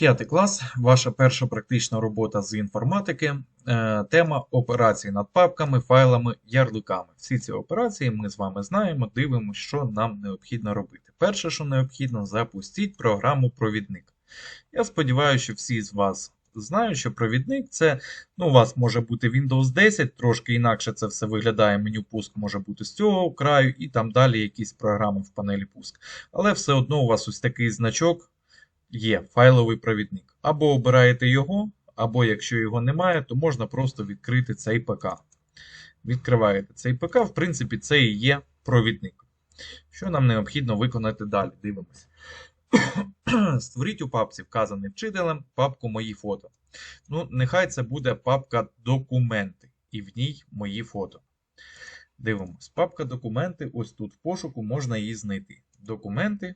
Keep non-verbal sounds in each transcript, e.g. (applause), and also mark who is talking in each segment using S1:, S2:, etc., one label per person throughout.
S1: П'ятий клас, ваша перша практична робота з інформатики. Е, Тема операції над папками, файлами, ярликами. Всі ці операції ми з вами знаємо, дивимося, що нам необхідно робити. Перше, що необхідно, запустіть програму провідник. Я сподіваюся, що всі з вас знають, що провідник це, ну, у вас може бути Windows 10, трошки інакше це все виглядає. Меню пуск може бути з цього краю, і там далі якісь програми в панелі пуск. Але все одно у вас ось такий значок є файловий провідник. Або обираєте його, або якщо його немає, то можна просто відкрити цей ПК. Відкриваєте цей ПК, в принципі, це і є провідник. Що нам необхідно виконати далі? Дивимося. (coughs) Створіть у папці, вказаний вчителем, папку Мої фото. Ну, Нехай це буде папка Документи, і в ній мої фото. Дивимось. Папка Документи, ось тут в пошуку можна її знайти. Документи.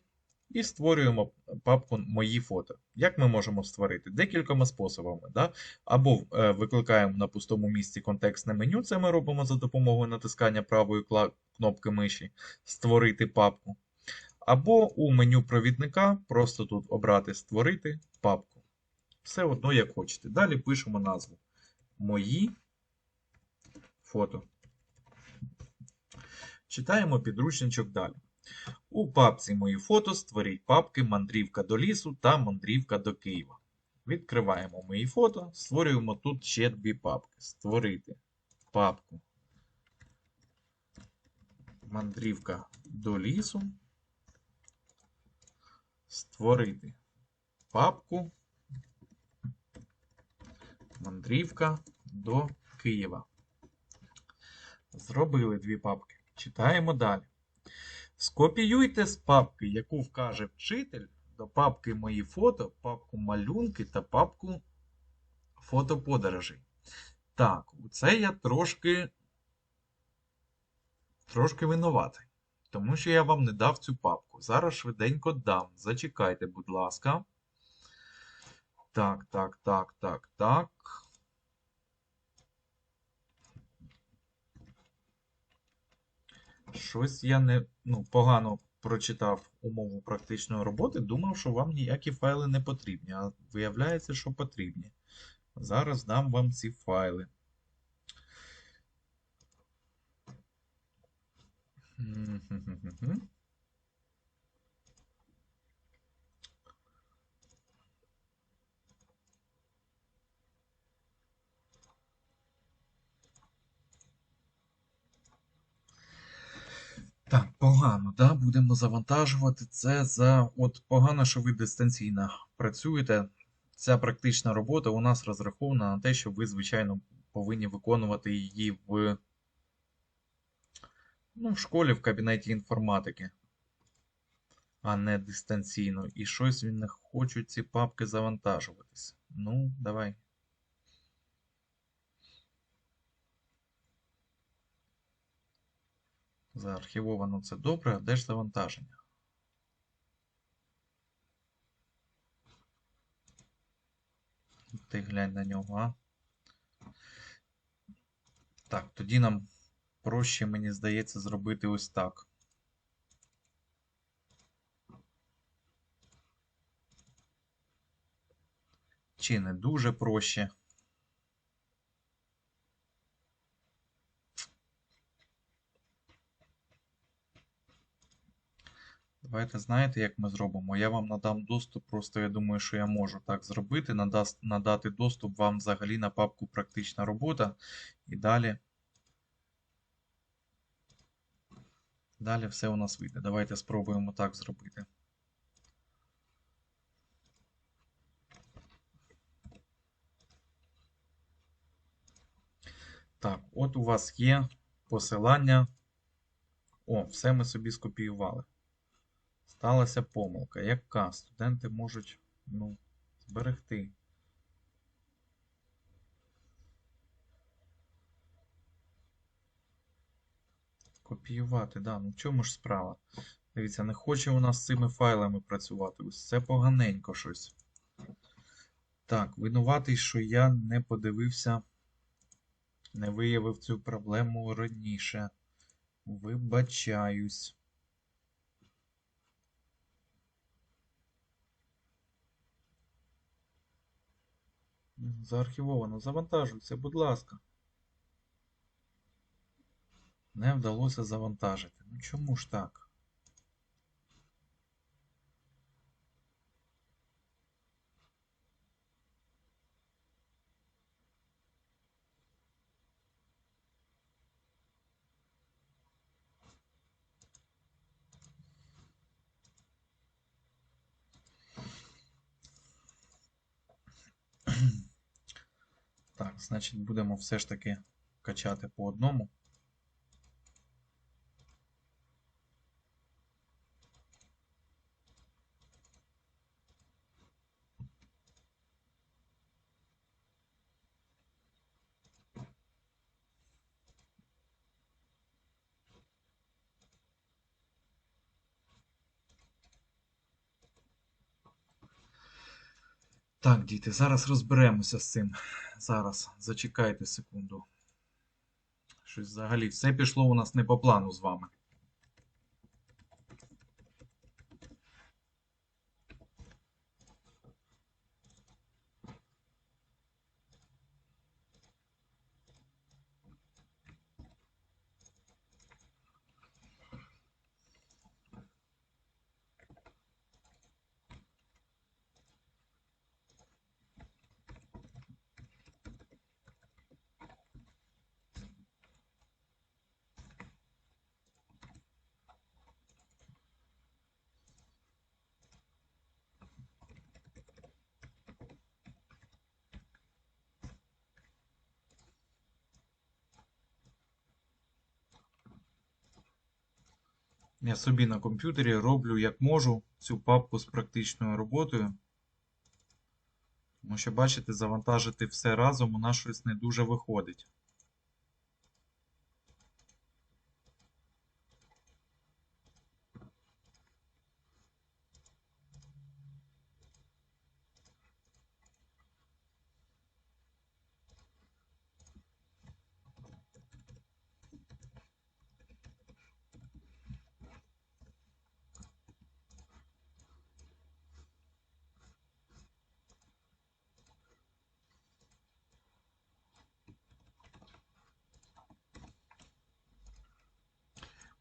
S1: І створюємо папку Мої фото. Як ми можемо створити? Декількома способами. Да? Або е, викликаємо на пустому місці контекстне меню, це ми робимо за допомогою натискання правої кнопки миші Створити папку. Або у меню провідника просто тут обрати Створити папку. Все одно, як хочете. Далі пишемо назву Мої фото. Читаємо підручничок далі. У папці Мої фото створіть папки Мандрівка до лісу та Мандрівка до Києва. Відкриваємо мої фото, створюємо тут ще дві папки. Створити папку Мандрівка до лісу. Створити папку Мандрівка до Києва. Зробили дві папки. Читаємо далі. Скопіюйте з папки, яку вкаже вчитель, до папки Мої фото, папку малюнки та папку фотоподорожей. Так, це я трошки трошки винуватий. Тому що я вам не дав цю папку. Зараз швиденько дам. Зачекайте, будь ласка. Так, так, так, так, так. Щось я не ну, погано прочитав умову практичної роботи, думав, що вам ніякі файли не потрібні, а виявляється, що потрібні. Зараз дам вам ці файли. Так, погано, да? будемо завантажувати це за. От погано, що ви дистанційно працюєте. Ця практична робота у нас розрахована на те, що ви, звичайно, повинні виконувати її в ну, в школі, в кабінеті інформатики, а не дистанційно. І щось він не хочуть ці папки завантажуватися. Ну, давай. Заархівовано це добре, а де ж завантаження? Ти глянь на нього, а? Так, тоді нам проще, мені здається, зробити ось так. Чи не дуже проще? Давайте знаєте, як ми зробимо? Я вам надам доступ, просто я думаю, що я можу так зробити. Надаст, надати доступ вам взагалі на папку Практична робота. І далі. Далі все у нас вийде. Давайте спробуємо так зробити. Так, от у вас є посилання. О, все ми собі скопіювали. Сталася помилка. Яка? Студенти можуть ну, зберегти. Копіювати, да. Ну в чому ж справа? Дивіться, не хоче у нас з цими файлами працювати. Ось це поганенько щось. Так, винуватий, що я не подивився, не виявив цю проблему раніше. Вибачаюсь. Заархівовано. Завантажуйся, будь ласка. Не вдалося завантажити. Ну чому ж так? Так, значить, будемо все ж таки качати по одному. Так, діти, зараз розберемося з цим. Зараз, зачекайте секунду. Щось взагалі все пішло у нас не по плану з вами. Я собі на комп'ютері роблю як можу цю папку з практичною роботою. Тому що, бачите, завантажити все разом у нас щось не дуже виходить.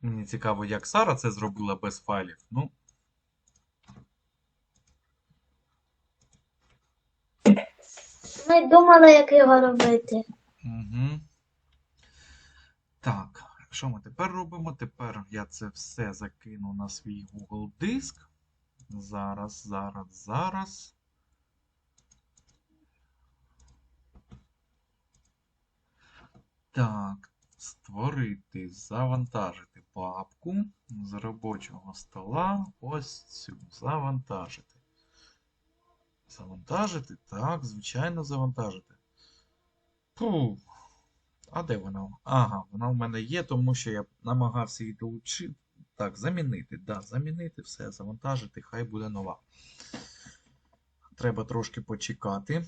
S1: Мені цікаво, як Сара це зробила без файлів. Ну,
S2: Ми думали, як його робити.
S1: Угу. Так, що ми тепер робимо? Тепер я це все закину на свій Google диск. Зараз, зараз, зараз. Так, створити, завантажити папку з робочого стола. Ось цю. Завантажити. Завантажити? Так, звичайно, завантажити. Фу. А де вона? Ага, вона в мене є, тому що я намагався її долучити. Так, замінити. Да, замінити все, завантажити, хай буде нова. Треба трошки почекати.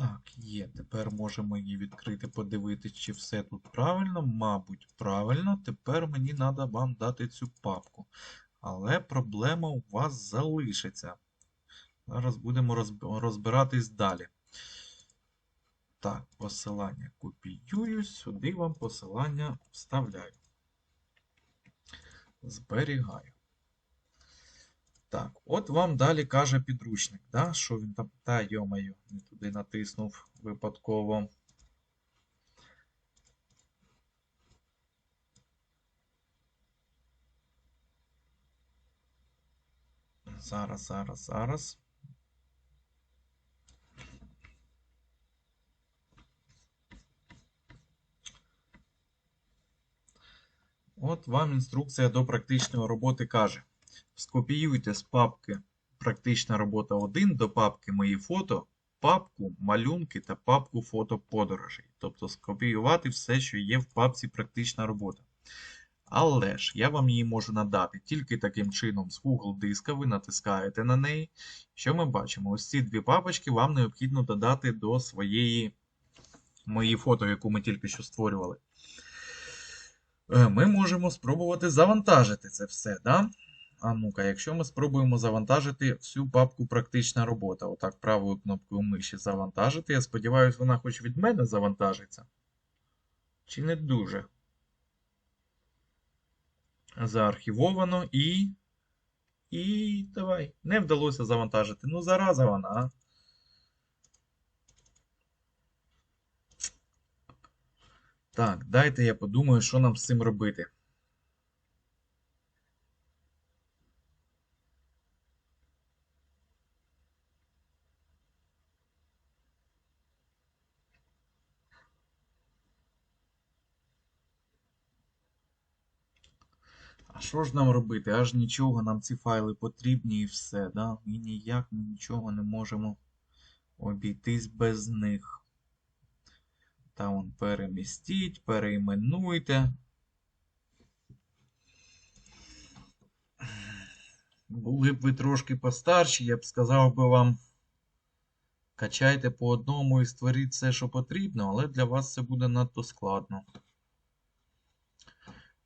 S1: Так, є. Тепер можемо її відкрити, подивитися, чи все тут правильно. Мабуть, правильно. Тепер мені треба вам дати цю папку. Але проблема у вас залишиться. Зараз будемо розбиратись далі. Так, посилання копіюю, сюди вам посилання вставляю. Зберігаю. Так, от вам далі каже підручник, да? що він там. Та, йомаю, не туди натиснув випадково. Зараз, зараз, зараз. От вам інструкція до практичної роботи каже. Скопіюйте з папки Практична робота 1 до папки Мої фото, папку малюнки та папку фото подорожей. Тобто скопіювати все, що є в папці Практична робота. Але ж я вам її можу надати тільки таким чином з Google диска, ви натискаєте на неї. Що ми бачимо? Ось ці дві папочки вам необхідно додати до своєї мої фото, яку ми тільки що створювали. Е, Ми можемо спробувати завантажити це все, да? А ну-ка, якщо ми спробуємо завантажити всю папку практична робота, отак правою кнопкою миші завантажити, я сподіваюся, вона хоч від мене завантажиться. Чи не дуже? Заархівовано і. І давай. Не вдалося завантажити. Ну, зараза вона, а. Так, дайте я подумаю, що нам з цим робити. Що ж нам робити? Аж нічого, нам ці файли потрібні і все, да? І ніяк ми нічого не можемо обійтись без них. Та он перемістіть, перейменуйте. Були б ви трошки постарші, я б сказав би вам, качайте по одному і створіть все, що потрібно, але для вас це буде надто складно.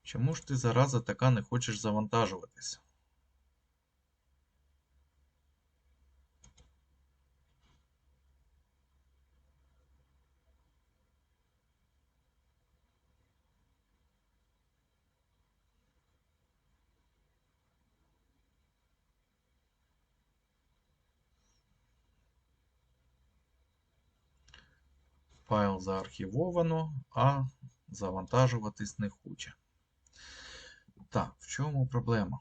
S1: Чому ж ти зараза така не хочеш завантажуватися? Файл заархівовано, а завантажуватись не хоче. Так, в чому проблема?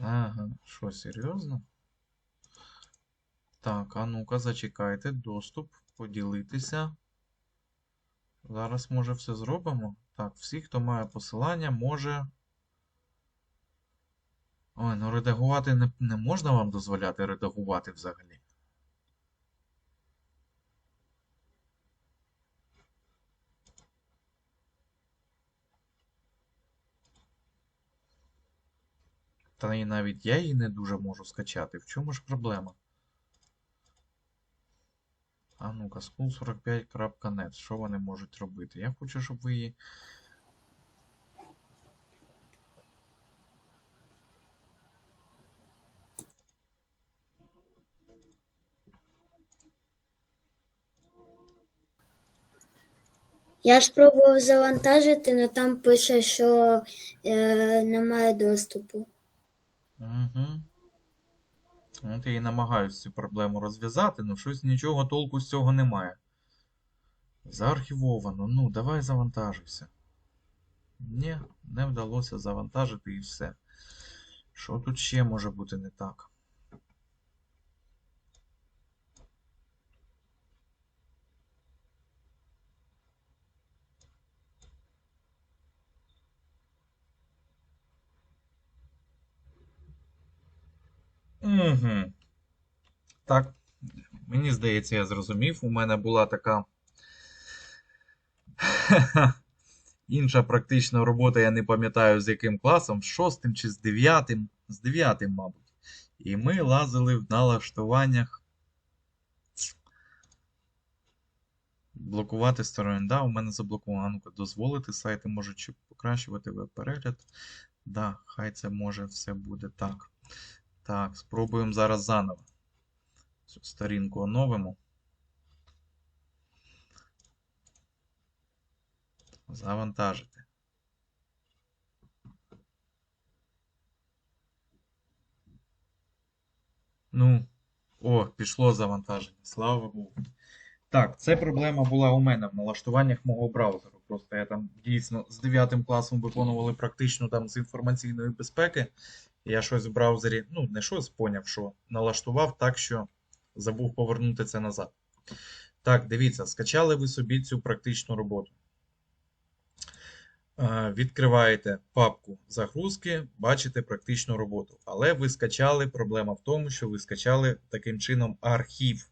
S1: Ага, що, серйозно? Так, а ну-ка, зачекайте, доступ, поділитися. Зараз, може, все зробимо. Так, всі, хто має посилання, може. Ой, ну редагувати не, не можна вам дозволяти редагувати взагалі. Та і навіть я її не дуже можу скачати. В чому ж проблема? А ну-ка, school45.net. Що вони можуть робити? Я хочу, щоб ви її.
S2: Я спробував завантажити, але там пише, що е, немає доступу.
S1: Угу. От я і намагаюся цю проблему розв'язати, але щось нічого толку з цього немає. Заархівовано. Ну, давай завантажуйся. Ні, не вдалося завантажити і все. Що тут ще може бути не так? Угу. Так, мені здається, я зрозумів. У мене була така (laughs) інша практична робота, я не пам'ятаю з яким класом, з шостим чи з дев'ятим, з дев'ятим, мабуть. І ми лазили в налаштуваннях. Блокувати сторони. Да, у мене заблоковано. Дозволити сайти можуть чи покращувати веб-перегляд. Да, хай це може все буде так. Так, спробуємо зараз заново. Цю сторінку оновимо. Завантажити. Ну, о, пішло завантаження. Слава Богу. Так, це проблема була у мене в налаштуваннях мого браузеру. Просто я там дійсно з 9 класом виконували практично там з інформаційної безпеки. Я щось в браузері, ну, не щось поняв, що налаштував так, що забув повернути це назад. Так, дивіться, скачали ви собі цю практичну роботу. Е, Відкриваєте папку загрузки, бачите практичну роботу. Але ви скачали, проблема в тому, що ви скачали таким чином архів.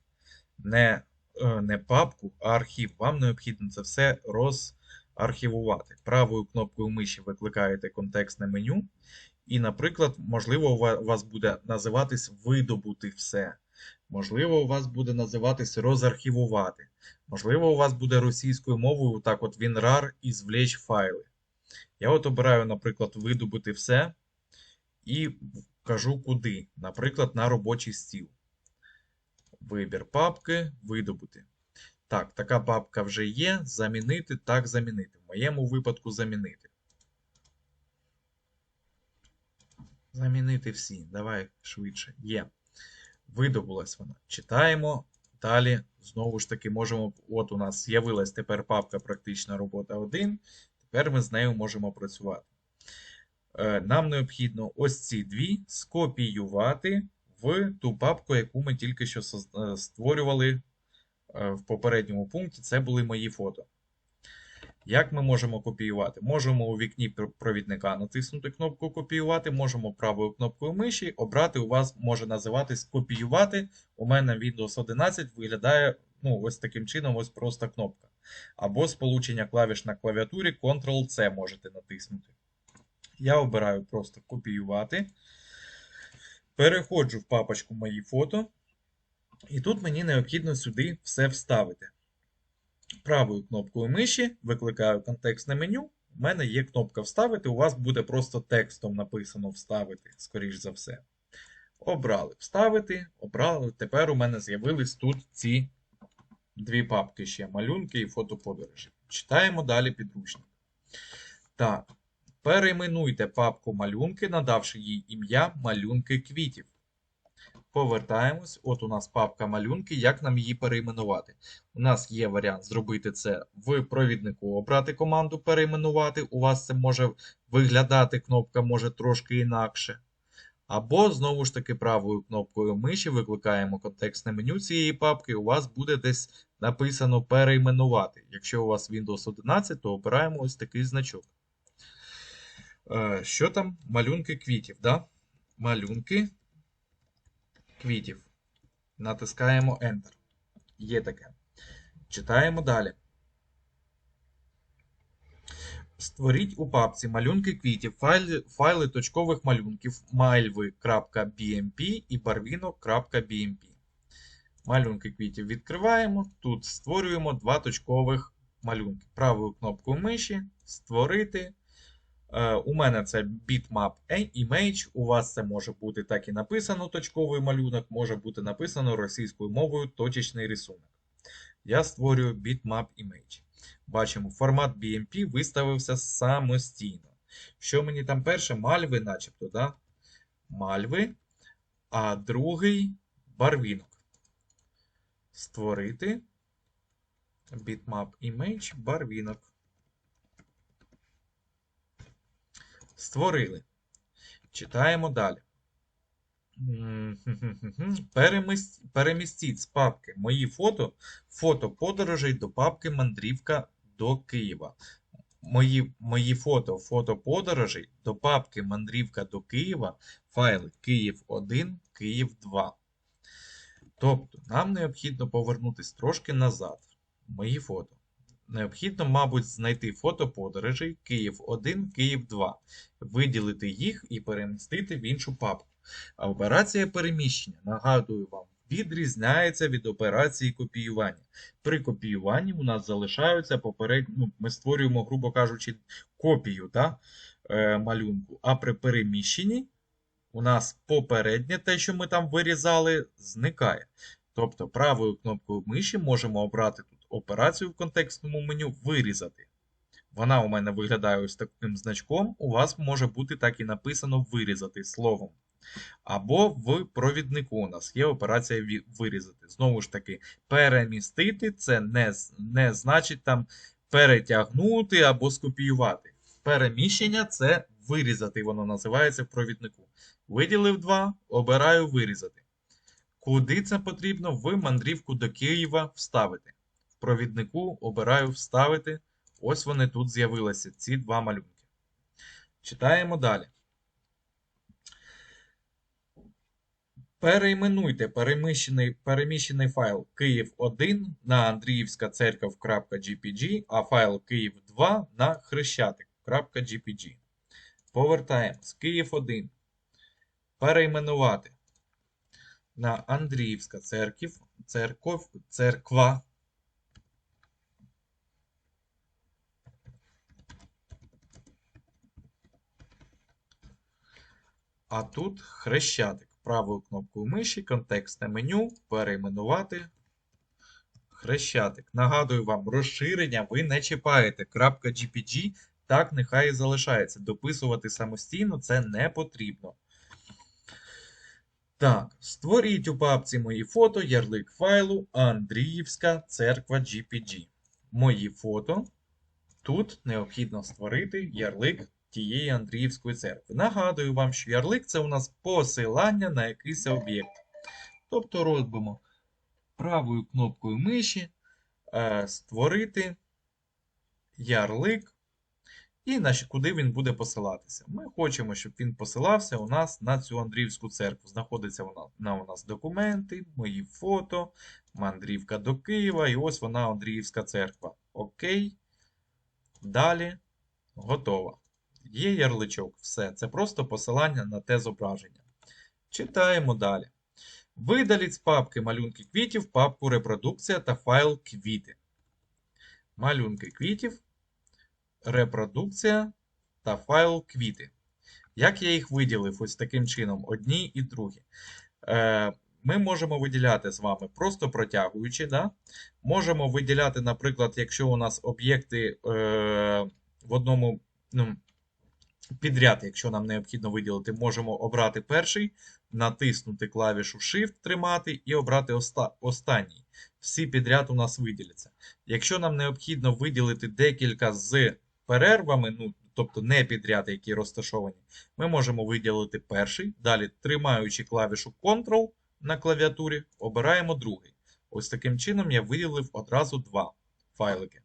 S1: не, е, не папку, а архів. Вам необхідно це все розархівувати. Правою кнопкою миші викликаєте контекстне меню. І, наприклад, можливо, у вас буде називатись видобути все. Можливо, у вас буде називатись розархівувати. Можливо, у вас буде російською мовою так от WinRAR і звлечь файли. Я от обираю, наприклад, видобути все і кажу куди. Наприклад, на робочий стіл. Вибір папки, видобути. Так, така папка вже є. Замінити, так, замінити. В моєму випадку замінити. Замінити всі. Давай швидше. Є. Видобулась вона. Читаємо. Далі, знову ж таки, можемо. От у нас з'явилась тепер папка Практична робота 1. Тепер ми з нею можемо працювати. Е, Нам необхідно ось ці дві скопіювати в ту папку, яку ми тільки що е, створювали е, в попередньому пункті. Це були мої фото. Як ми можемо копіювати? Можемо у вікні провідника натиснути кнопку Копіювати, можемо правою кнопкою миші обрати. У вас може називатись Копіювати. У мене Windows 11 виглядає ну, ось таким чином, ось просто кнопка. Або сполучення клавіш на клавіатурі Ctrl-C можете натиснути. Я обираю просто Копіювати. Переходжу в папочку Мої фото. І тут мені необхідно сюди все вставити. Правою кнопкою миші викликаю контекстне меню. У мене є кнопка Вставити. У вас буде просто текстом написано Вставити, скоріш за все. Обрали Вставити, обрали. Тепер у мене з'явились тут ці дві папки ще малюнки і фотоподорожі. Читаємо далі підручник. Так, перейменуйте папку малюнки, надавши їй ім'я малюнки квітів. Повертаємось. От у нас папка малюнки. Як нам її перейменувати? У нас є варіант зробити це в провіднику, обрати команду перейменувати. У вас це може виглядати, кнопка може трошки інакше. Або, знову ж таки, правою кнопкою миші викликаємо контекстне меню цієї папки. У вас буде десь написано перейменувати. Якщо у вас Windows 11, то обираємо ось такий значок. Е, Що там? Малюнки квітів, да? Малюнки квітів. Натискаємо Enter. Є таке. Читаємо далі. Створіть у папці малюнки квітів, файли, файли точкових малюнків malvi.bmp і barvino.bmp. Малюнки квітів відкриваємо. Тут створюємо два точкових малюнки. Правою кнопкою миші Створити. Е, У мене це bitmap image. У вас це може бути так і написано точковий малюнок, може бути написано російською мовою точечний рисунок. Я створюю bitmap image. Бачимо, формат BMP виставився самостійно. Що мені там перше? Мальви, начебто, да? Мальви, а другий барвінок. Створити bitmap image барвінок. Створили. Читаємо далі. Перемістіть з папки Мої фото, фото подорожей до папки Мандрівка до Києва. Мої, мої фото, фото подорожей до папки Мандрівка до Києва, файли Київ 1, Київ 2. Тобто, нам необхідно повернутися трошки назад. Мої фото. Необхідно, мабуть, знайти фото подорожей Київ 1, Київ 2, виділити їх і перемістити в іншу папку. А операція переміщення, нагадую вам, відрізняється від операції копіювання. При копіюванні у нас залишаються попередні, ну, ми створюємо, грубо кажучи, копію да, е, малюнку. А при переміщенні у нас попереднє те, що ми там вирізали, зникає. Тобто правою кнопкою миші можемо обрати операцію в контекстному меню вирізати. Вона у мене виглядає ось таким значком. У вас може бути так і написано вирізати словом. Або в провіднику у нас є операція вирізати. Знову ж таки, перемістити це не, не значить там перетягнути або скопіювати. Переміщення це вирізати, воно називається в провіднику. Виділив 2, обираю вирізати. Куди це потрібно? В мандрівку до Києва вставити. Провіднику обираю вставити. Ось вони тут з'явилися, ці два малюнки. Читаємо далі. Перейменуйте переміщений, переміщений файл Київ 1 на Андріївська церков.gpg, а файл Київ 2 на хрещатик.gpg. Повертаємось. Київ 1. Перейменувати на Андріївська церків, церков, церква. А тут хрещатик. Правою кнопкою миші, контекстне меню, перейменувати. Хрещатик. Нагадую вам, розширення ви не чіпаєте. .gpg так нехай і залишається. Дописувати самостійно це не потрібно. Так, створіть у папці мої фото ярлик файлу Андріївська церква GPG. Мої фото. Тут необхідно створити ярлик тієї Андріївської церкви. Нагадую вам, що ярлик це у нас посилання на якийсь об'єкт. Тобто робимо правою кнопкою миші е, створити ярлик. І куди він буде посилатися. Ми хочемо, щоб він посилався у нас на цю Андріївську церкву. Знаходиться вона на у нас документи, мої фото, мандрівка до Києва, і ось вона Андріївська церква. Окей. Далі готова. Є ярличок, все. Це просто посилання на те зображення. Читаємо далі. Видаліть з папки малюнки квітів, папку репродукція та файл квіти. Малюнки квітів, репродукція та файл квіти. Як я їх виділив ось таким чином, одні і другі. Е, ми можемо виділяти з вами просто протягуючи. Да? Можемо виділяти, наприклад, якщо у нас об'єкти е, в одному ну, підряд, якщо нам необхідно виділити, можемо обрати перший, натиснути клавішу Shift, тримати і обрати оста- останній. Всі підряд у нас виділяться. Якщо нам необхідно виділити декілька з перервами, ну, тобто не підряд, які розташовані, ми можемо виділити перший, далі тримаючи клавішу Ctrl на клавіатурі, обираємо другий. Ось таким чином я виділив одразу два файлики.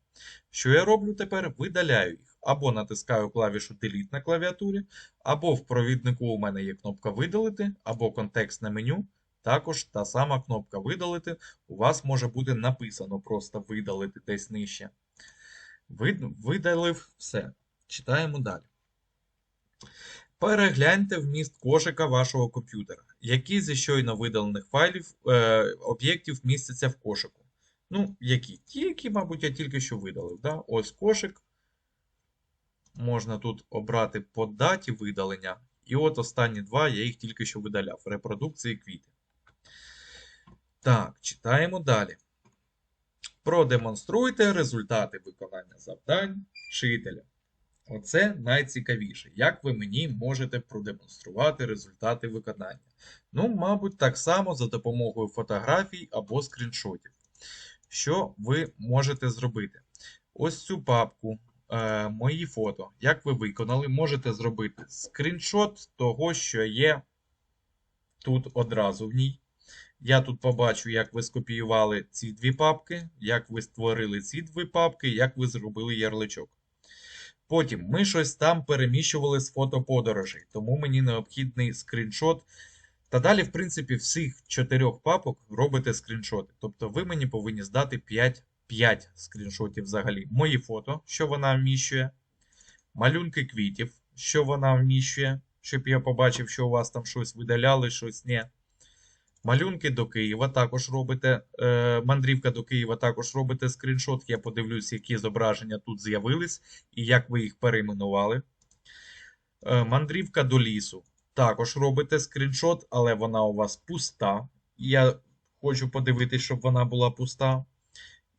S1: Що я роблю тепер? Видаляю їх. Або натискаю клавішу Delete на клавіатурі, або в провіднику у мене є кнопка Видалити, або контекстне меню. Також та сама кнопка Видалити. У вас може бути написано просто видалити десь нижче. Видалив все. Читаємо далі. Перегляньте вміст кошика вашого комп'ютера. Які зі щойно видалених файлів е, об'єктів містяться в кошику? Ну, які? Ті, які, мабуть, я тільки що видалив. Да? Ось кошик. Можна тут обрати по даті видалення. І от останні два я їх тільки що видаляв. Репродукції квіти. Так, читаємо далі. Продемонструйте результати виконання завдань вчителя. Оце найцікавіше. Як ви мені можете продемонструвати результати виконання? Ну, мабуть, так само за допомогою фотографій або скріншотів. Що ви можете зробити? Ось цю папку, е, мої фото, як ви виконали, можете зробити скріншот того, що є тут одразу в ній. Я тут побачу, як ви скопіювали ці дві папки, як ви створили ці дві папки, як ви зробили ярличок. Потім ми щось там переміщували з фотоподорожей, тому мені необхідний скріншот. Та далі, в принципі, всіх чотирьох папок робите скріншоти. Тобто ви мені повинні здати 5, 5 скріншотів взагалі. Мої фото, що вона вміщує, малюнки квітів, що вона вміщує, щоб я побачив, що у вас там щось видаляли, щось ні. Малюнки до Києва також робите. Е, мандрівка до Києва також робите скріншот. Я подивлюсь, які зображення тут з'явились і як ви їх перейменували. Е, мандрівка до лісу. Також робите скріншот, але вона у вас пуста. Я хочу подивитись, щоб вона була пуста.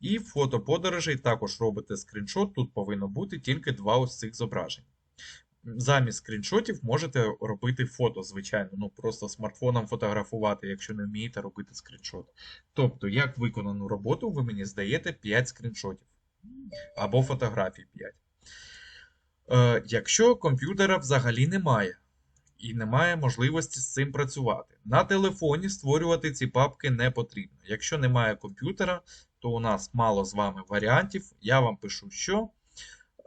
S1: І фото подорожей також робите скріншот. Тут повинно бути тільки два ось цих зображень. Замість скріншотів можете робити фото, звичайно. Ну просто смартфоном фотографувати, якщо не вмієте робити скріншот. Тобто, як виконану роботу, ви мені здаєте 5 скріншотів. Або фотографій 5. Е, якщо комп'ютера взагалі немає, і немає можливості з цим працювати. На телефоні створювати ці папки не потрібно. Якщо немає комп'ютера, то у нас мало з вами варіантів. Я вам пишу, що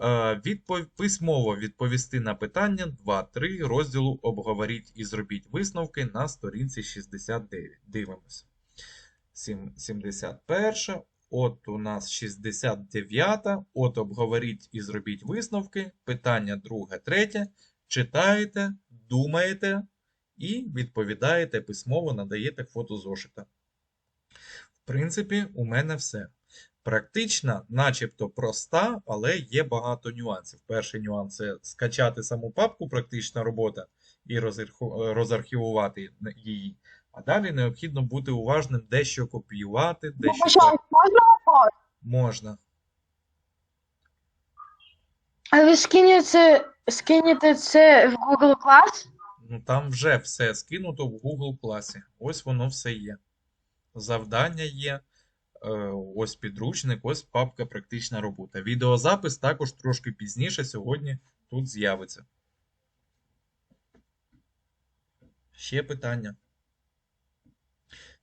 S1: Е, відпов... Письмово відповісти на питання 2-3 розділу Обговоріть і зробіть висновки на сторінці 69. Дивимося. 71. От у нас 69. От обговоріть і зробіть висновки. Питання друге, третє. Читаєте, думаєте і відповідаєте письмово, надаєте фото зошита. В принципі, у мене все. Практична, начебто проста, але є багато нюансів. Перший нюанс це скачати саму папку практична робота і розархівувати її. А далі необхідно бути уважним, дещо копіювати, дещо
S3: Вибачаюсь, можна
S1: можна.
S3: А ви скинете, скинете це в Google Class?
S1: Ну там вже все скинуто в Google класі. Ось воно все є. Завдання є. е, Ось підручник, ось папка практична робота. Відеозапис також трошки пізніше сьогодні тут з'явиться. Ще питання.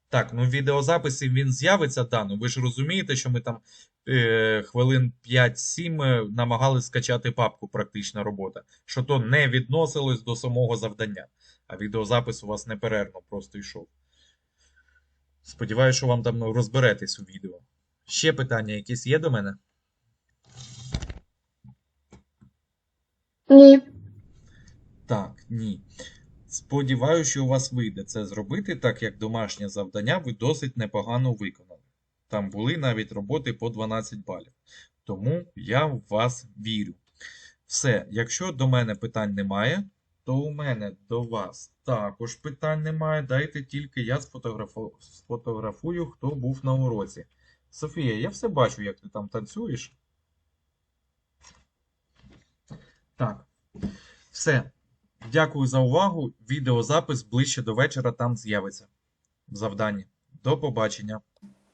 S1: Так, ну в відеозаписі він з'явиться, да, ну ви ж розумієте, що ми там хвилин 5-7 е, намагались скачати папку практична робота, що то не відносилось до самого завдання, а відеозапис у вас неперервно просто йшов. Сподіваюся, що вам там ну, розберетесь у відео. Ще питання якісь є до мене?
S3: Ні.
S1: Так, ні. Сподіваюся, що у вас вийде це зробити, так як домашнє завдання ви досить непогано виконали. Там були навіть роботи по 12 балів. Тому я в вас вірю. Все, якщо до мене питань немає, то у мене до вас також питань немає. Дайте тільки я сфотографу... сфотографую, хто був на уроці. Софія, я все бачу, як ти там танцюєш. Так. Все. Дякую за увагу. Відеозапис ближче до вечора там з'явиться. В завданні. До побачення.